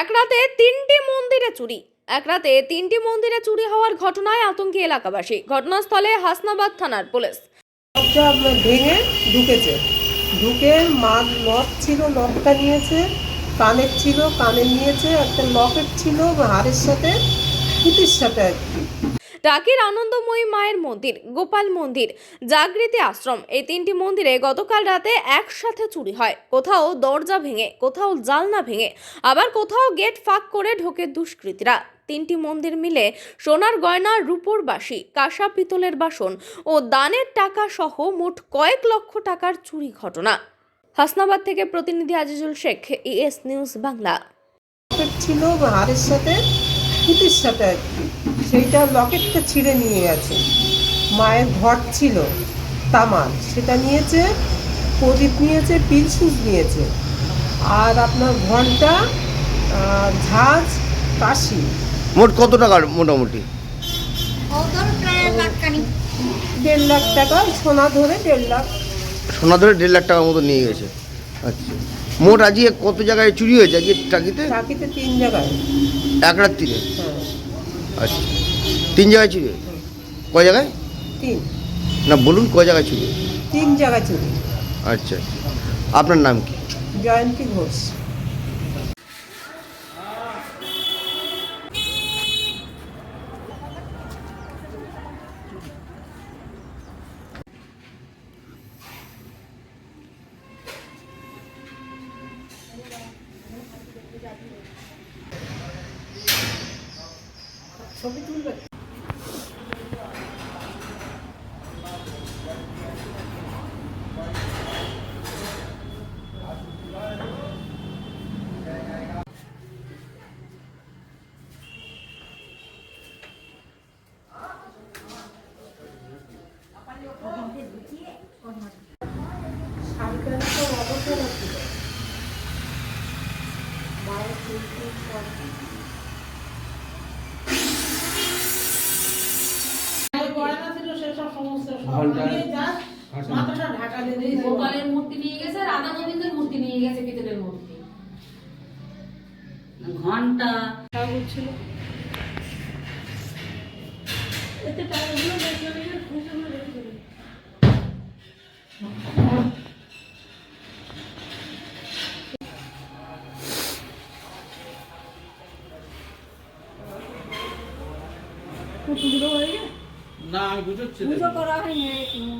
এক রাতে তিনটি মন্দিরে চুরি। এক রাতে তিনটি মন্দিরে চুরি হওয়ার ঘটনায় আতঙ্কে এলাকাবাসী। ঘটনাস্থলে হাসনাবাদ থানার পুলিশ। ভেঙে ঢুকেছে। ঢুকে মার লক ছিল, লকটা নিয়েছে, কানের ছিল, কানের নিয়েছে, একটা লকেট ছিল হারের সাথে পুঁতির সাথে আর কি। টাকির আনন্দময়ী মায়ের মন্দির, গোপাল মন্দির, জাগৃতি আশ্রম। এই তিনটি মন্দিরে গতকাল রাতে একসাথে চুরি হয়। কোথাও দরজা ভেঙে, কোথাও জালনা ভেঙে, আবার কোথাও গেট ফাঁক করে ঢোকে দুষ্কৃতীরা। তিনটি মন্দির মিলে সোনার গয়না, রূপোর বাসি কাঁসা পিতলের বাসন ও দানের টাকা সহ মোট কয়েক লক্ষ টাকার চুরি ঘটনা। হাসনাবাদ থেকে প্রতিনিধি আজিজুল শেখ, ইএস নিউজ বাংলা। ছিল হারের সাথে সাথে আর কি। সেইটা লকেটটা ছিঁড়ে নিয়ে গেছে। মায়ের ঘট ছিল তামার। সেটা নিয়েছে প্রদীপ নিয়েছে পিলসুস নিয়েছে। আর আপনার ঘণ্টা আহ, ঝাঁজ কাশি। মোট কত টাকার মোটামুটি? দেড় লাখ টাকা সোনা ধরে দেড় লাখ। সোনা ধরে দেড় লাখ টাকার মতো নিয়ে গেছে। আচ্ছা। মোট আজকে কত জায়গায় চুরি হয়েছে? আজকে টাকিতে? টাকিতে তিন জায়গায়। এক রাত্রিরে হ্যাঁ। আচ্ছা। তিন জায়গায় চুরি হয়েছে? কয় জায়গায়? তিন। না বলুন কয় জায়গায় চুরি তিন জায়গায় চুরি। আচ্ছা আচ্ছা। আপনার নাম কি? জয়ন্তী ঘোষ। ছবি তুলবে Thank you. গোপালের মূর্তি নিয়ে গেছে রাধা গোবিন্দের মূর্তি নিয়ে গেছে পিতলের মূর্তি। ঘণ্টা। পুজো করা হয়নি